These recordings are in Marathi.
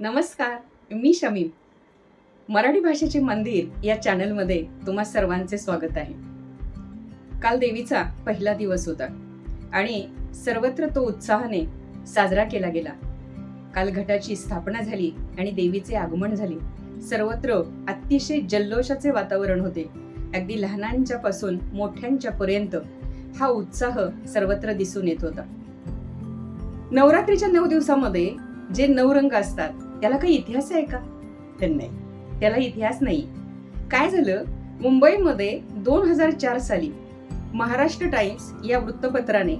नमस्कार मी शमी मराठी भाषेचे मंदिर या चॅनलमध्ये तुम्हा सर्वांचे स्वागत आहे. काल देवीचा पहिला दिवस होता आणि सर्वत्र तो उत्साहाने साजरा केला गेला. काल घटाची स्थापना झाली आणि देवीचे आगमन झाले. सर्वत्र अतिशय जल्लोषाचे वातावरण होते. अगदी लहानांच्या पासून मोठ्यांच्या पर्यंत हा उत्साह सर्वत्र दिसून येत होता. नवरात्रीच्या नऊ दिवसामध्ये जे नऊ रंग असतात त्याला काही इतिहास आहे का? तर नाही. त्याला इतिहास नाही. काय झालं? मुंबईमध्ये दोन हजार चार साली महाराष्ट्र टाइम्स या वृत्तपत्राने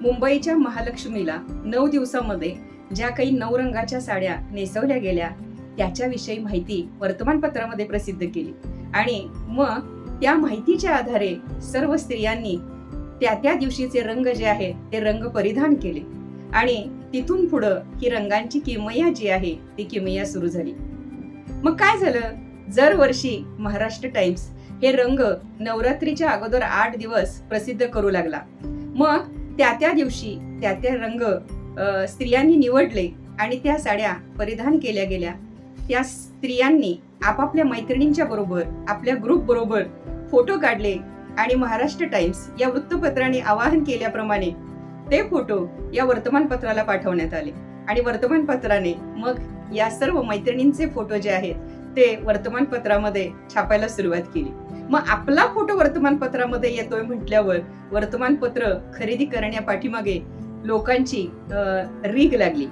मुंबईच्या महालक्ष्मीला नऊ दिवसामध्ये ज्या काही नऊ रंगाच्या साड्या नेसवल्या गेल्या त्याच्याविषयी माहिती वर्तमानपत्रामध्ये प्रसिद्ध केली. आणि मग त्या माहितीच्या आधारे सर्व स्त्रियांनी त्या त्या दिवशीचे रंग जे आहेत ते रंग परिधान केले. आणि तिथून पुढं ही रंगांची किमया जी आहे ती किमया सुरू झाली. मग काय झालं? दरवर्षी महाराष्ट्र टाइम्स हे रंग नवरात्रीच्या अगोदर आठ दिवस प्रसिद्ध करू लागला. मग त्या त्या दिवशी त्या त्या रंग स्त्रियांनी निवडले आणि त्या साड्या परिधान केल्या गेल्या. त्या स्त्रियांनी आपापल्या मैत्रिणींच्या बरोबर आपल्या ग्रुप बरोबर फोटो काढले आणि महाराष्ट्र टाइम्स या वृत्तपत्राने आवाहन केल्याप्रमाणे ते फोटो या वर्तमानपत्राला पाठवण्यात आले. आणि वर्तमानपत्राने मग या सर्व मैत्रिणींचे फोटो जे आहेत ते वर्तमानपत्रामध्ये छापायला सुरुवात केली. मग आपला फोटो वर्तमानपत्रामध्ये येतोय म्हटल्यावर वर्तमानपत्र खरेदी करण्या पाठीमागे लोकांची रीग लागली.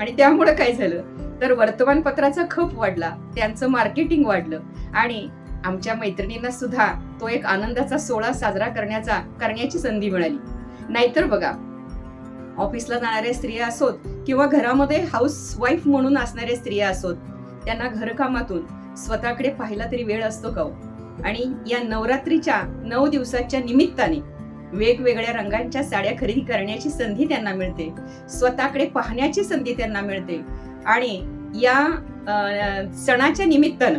आणि त्यामुळे काय झालं? तर वर्तमानपत्राचा खप वाढला त्यांचं मार्केटिंग वाढलं आणि आमच्या मैत्रिणींना सुद्धा तो एक आनंदाचा सोहळा साजरा करण्याचा करण्याची संधी मिळाली. नाहीतर बघा ऑफिसला जाणाऱ्या स्त्रिया असोत किंवा घरामध्ये हाऊस वाईफ म्हणून असणाऱ्या स्त्रिया असोत त्यांना घरकामातून स्वतःकडे पाहिला तरी वेळ असतो का आणि या नवरात्रीच्या नऊ दिवसाच्या निमित्ताने वेगवेगळ्या रंगांच्या साड्या खरेदी करण्याची संधी त्यांना मिळते स्वतःकडे पाहण्याची संधी त्यांना मिळते. आणि या सणाच्या निमित्तानं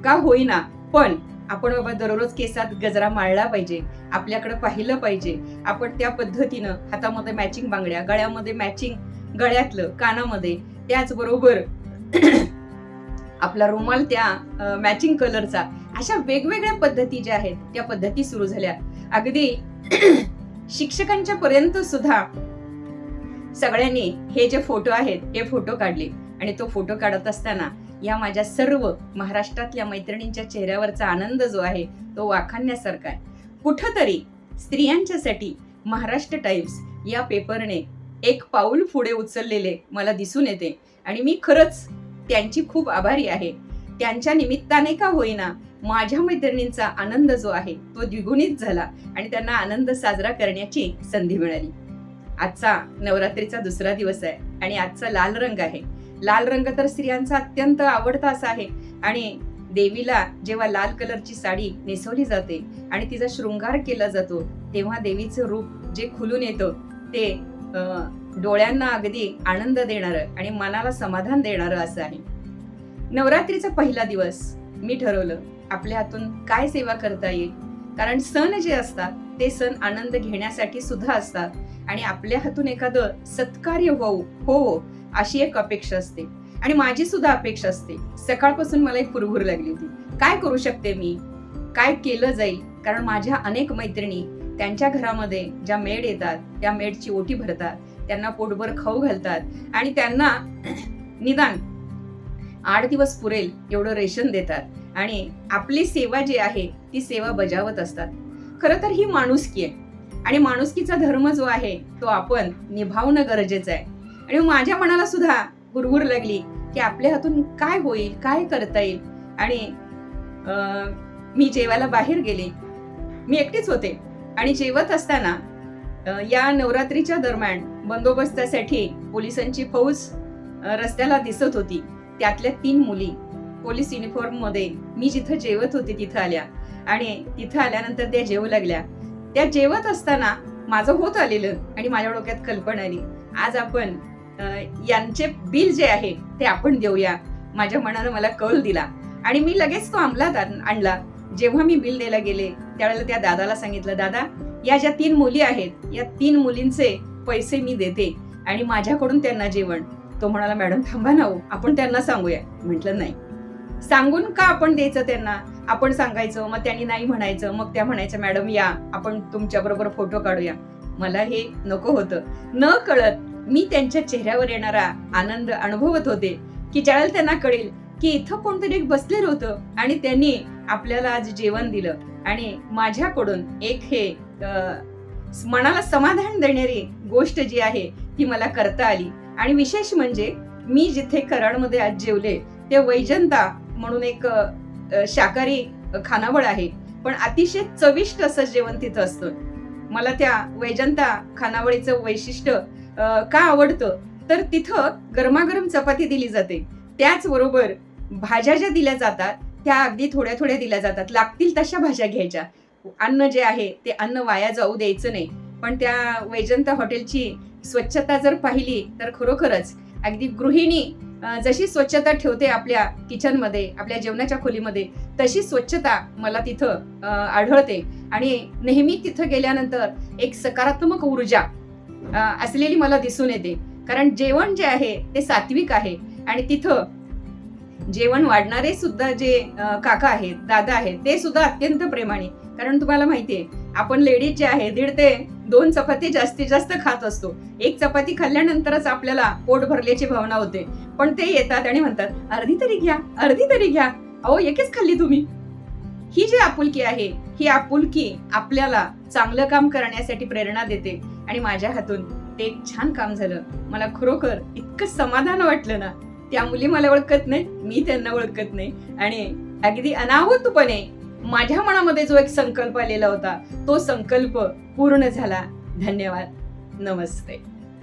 का होईना पण आपण बाबा दररोज केसात गजरा माळला पाहिजे आपल्याकडे पाहिलं पाहिजे. आपण त्या पद्धतीनं हातामध्ये मॅचिंग बांगड्या गळ्यामध्ये मॅचिंग गळ्यातलं कानामध्ये त्याचबरोबर आपला रुमाल त्या मॅचिंग कलरचा अशा वेगवेगळ्या पद्धती ज्या आहेत त्या पद्धती सुरू झाल्या. अगदी शिक्षकांच्या पर्यंत सुद्धा सगळ्यांनी हे जे फोटो आहेत हे फोटो काढले. आणि तो फोटो काढत असताना या माझ्या सर्व महाराष्ट्रातल्या मैत्रिणींच्या चेहऱ्यावरचा आनंद जो आहे तो वाखाणण्यासारखा आहे. कुठंतरी स्त्रियांच्यासाठी महाराष्ट्र टाइम्स या पेपरने एक पाऊल पुढे उचललेले मला दिसून येते. आणि मी खरंच त्यांची खूप आभारी आहे. त्यांच्या निमित्ताने का होईना माझ्या मैत्रिणींचा आनंद जो आहे तो द्विगुणित झाला आणि त्यांना आनंद साजरा करण्याची संधी मिळाली. आजचा नवरात्रीचा दुसरा दिवस आहे आणि आजचा लाल रंग आहे. लाल रंग तर स्त्रियांचा अत्यंत आवडता असा आहे. आणि देवीला जेव्हा लाल कलरची साडी नेसवली जाते आणि तिचा शृंगार केला जातो तेव्हा देवीचं रूप जे खुलून येतं ते अं, डोळ्यांना अगदी आनंद देणारं आणि मनाला समाधान देणारं असं आहे. नवरात्रीचा पहिला दिवस मी ठरवलं आपल्या हातून काय सेवा करता येईल? कारण सण जे असतात ते सण आनंद घेण्यासाठी सुद्धा असतात. आणि आपल्या हातून एखादं सत्कार्य होऊ हो अशी एक अपेक्षा असते. आणि माझी सुद्धा अपेक्षा असते. सकाळपासून मला एक कुरघुर लागली होती. काय करू शकते मी? काय केलं जाईल? कारण माझ्या अनेक मैत्रिणी त्यांच्या घरामध्ये ज्या मेड येतात त्या मेडची ओटी भरतात त्यांना पोटभर खाऊ घालतात आणि त्यांना निदान आठ दिवस पुरेल एवढं रेशन देतात. आणि आपली सेवा जी आहे ती सेवा बजावत असतात. खरं तर ही माणुसकी आहे. आणि माणुसकीचा धर्म जो आहे तो आपण निभावणं गरजेचं आहे. आणि माझ्या मनाला सुद्धा गुरगुर लागली की आपल्या हातून काय होईल काय करता येईल? आणि मी जेवायला बाहेर गेले. मी एकटीच होते. आणि जेवत असताना या नवरात्रीच्या दरम्यान बंदोबस्तासाठी पोलिसांची फौज रस्त्याला दिसत होती. त्यातल्या तीन मुली पोलीस युनिफॉर्ममध्ये मी जिथं जेवत होते तिथं आल्या. आणि तिथं आल्यानंतर त्या जेवू लागल्या. त्या जेवत असताना माझं होत आलेलं आणि माझ्या डोक्यात कल्पना आली. आज आपण यांचे बिल जे आहे ते आपण देऊया. माझ्या मनानं मला कौल दिला. आणि मी लगेच तो अंमलात आण- आणला. जेव्हा मी बिल द्यायला गेले त्यावेळेला त्या दादाला सांगितलं दादा या ज्या तीन मुली आहेत या तीन मुलींचे पैसे मी देते आणि माझ्याकडून त्यांना जेवण. तो म्हणाला मॅडम थांबा ना हो आपण त्यांना सांगूया. म्हटलं नाही. सांगून का आपण द्यायचं त्यांना? आपण सांगायचं मग त्यांनी नाही म्हणायचं मग त्या म्हणायच्या मॅडम या आपण तुमच्या बरोबर फोटो काढूया. मला हे नको होतं. न कळत मी त्यांच्या चेहऱ्यावर येणारा आनंद अनुभवत होते की ज्यावेळेला त्यांना कळेल की इथं कोणतरी एक बसलेलं होतं आणि त्यांनी आपल्याला आज जेवण दिलं. आणि माझ्याकडून एक हे मनाला समाधान देणारी गोष्ट जी आहे ती मला करता आली. आणि विशेष म्हणजे मी जिथे कराडमध्ये आज जेवले ते वैजंता म्हणून एक शाकाहारी खानावळ आहे. पण अतिशय चविष्ट असं जेवण तिथं असतं. मला त्या वैजंता खानावळीचं वैशिष्ट्य का आवडतं? तर तिथं गरमागरम चपाती दिली जाते. त्याचबरोबर भाज्या ज्या दिल्या जातात त्या अगदी थोड्या थोड्या दिल्या जातात. लागतील तशा भाज्या घ्यायच्या. अन्न जे आहे ते अन्न वाया जाऊ द्यायचं नाही. पण त्या वैजंता हॉटेलची स्वच्छता जर पाहिली तर खरोखरच अगदी गृहिणी जशी स्वच्छता ठेवते आपल्या किचनमध्ये आपल्या जेवणाच्या खोलीमध्ये तशी स्वच्छता मला तिथं आढळते. आणि नेहमी तिथं गेल्यानंतर एक सकारात्मक ऊर्जा असलेली मला दिसून येते. कारण जेवण जे आहे ते सात्विक आहे. आणि तिथं जेवण वाढणारे सुद्धा जे काका आहेत दादा आहेत ते सुद्धा अत्यंत प्रेमाने. कारण तुम्हाला माहिती आहे आपण लेडीज जे आहे दीड ते दोन चपाती जास्तीत जास्त खात असतो. एक चपाती खाल्ल्यानंतरच आपल्याला पोट भरल्याची भावना होते. पण ते येतात आणि म्हणतात अर्धी तरी घ्या अर्धी तरी घ्या. अहो एकच खाल्ली तुम्ही. ही जी आपुलकी आहे ही आपुलकी आपल्याला चांगलं काम करण्यासाठी प्रेरणा देते. आणि माझ्या हातून ते एक छान काम झालं. मला खरोखर इतकं समाधान वाटलं ना. त्या मुली मला ओळखत नाही मी त्यांना ओळखत नाही. आणि अगदी अनाहूतपणे माझ्या मनामध्ये जो एक संकल्प आलेला होता तो संकल्प पूर्ण झाला. धन्यवाद. नमस्ते.